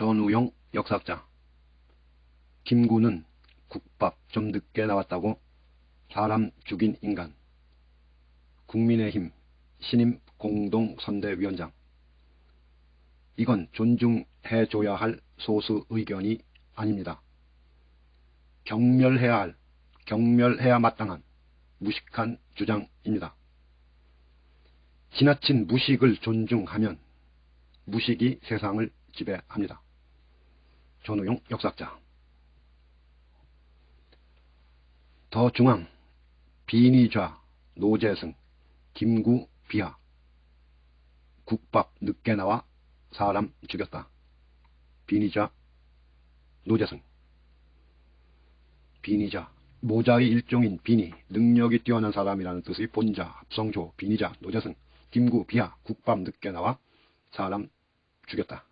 전우용 역사자 김구는 국밥 좀 늦게 나왔다고 사람 죽인 인간 국민의힘 신임 공동선대위원장 이건 존중해줘야 할 소수 의견이 아닙니다. 경멸해야 할, 경멸해야 마땅한 무식한 주장입니다. 지나친 무식을 존중하면 무식이 세상을 지배합니다. 전우용 역사자 더 중앙 비니좌 노재승 김구 비하 국밥 늦게 나와 사람 죽였다. 비니자 노재승 비니자 모자의 일종인 비니 능력이 뛰어난 사람이라는 뜻의 본자 합성조 비니자 노재승 김구 비하 국밥 늦게 나와 사람 죽였다.